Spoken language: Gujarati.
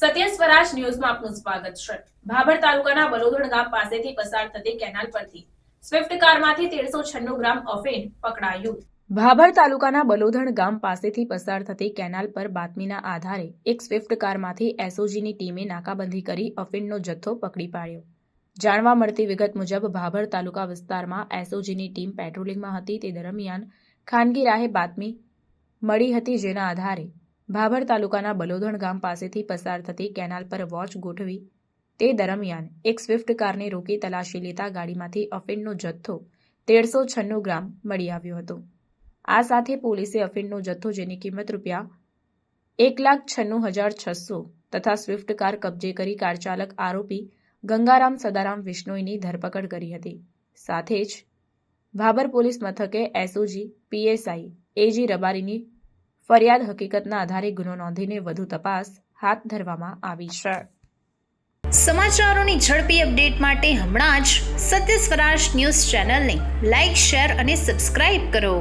સત્ય સ્વરાજ ન્યૂઝમાં આપનું સ્વાગત છે. ભાભર તાલુકાના બલોદડ ગામ પાસેથી પસાર થતી કેનાલ પરથી સ્વિફ્ટ કારમાંથી તેરસો છન્નું ગ્રામ અફેન પકડાયું. ભાભર તાલુકાના બલોધણ ગામ પાસેથી પસાર થતી કેનાલ પર બાતમીના આધારે એક સ્વિફ્ટ કારમાંથી એસઓજીની ટીમે નાકાબંધી કરી અફીણનો જથ્થો પકડી પાડ્યો. જાણવા મળતી વિગત મુજબ ભાભર તાલુકા વિસ્તારમાં એસઓજીની ટીમ પેટ્રોલિંગમાં હતી. તે દરમિયાન ખાનગી રાહે બાતમી મળી હતી જેના આધારે ભાભર તાલુકાના બલોધણ ગામ પાસેથી પસાર થતી કેનાલ પર વોચ ગોઠવી તે દરમિયાન એક સ્વિફ્ટ કારને રોકી તલાશી લેતા ગાડીમાંથી અફીણનો જથ્થો તેરસો છન્નું ગ્રામ મળી આવ્યો હતો. આ સાથે પોલીસે અફીણનો જથ્થો જેની કિંમત રૂપિયા એક લાખ છન્નું હજાર છસો તથા સ્વિફ્ટ કાર કબજે કરી કાર ચાલક આરોપી ગંગારામ સદારામ વિશ્નોઈની ધરપકડ કરી હતી. સાથે જ ભાભર પોલીસ મથકે એસઓજી, પીએસઆઈ, એજી રબારીની ફરિયાદ હકીકતના આધારે ગુનો નોંધીને વધુ તપાસ હાથ ધરવામાં આવી છે. સમાચારોની ઝડપી અપડેટ માટે હમણાં જ સત્ય સ્વરાજ ન્યૂઝ ચેનલને લાઇક શેર અને સબસ્ક્રાઇબ કરો.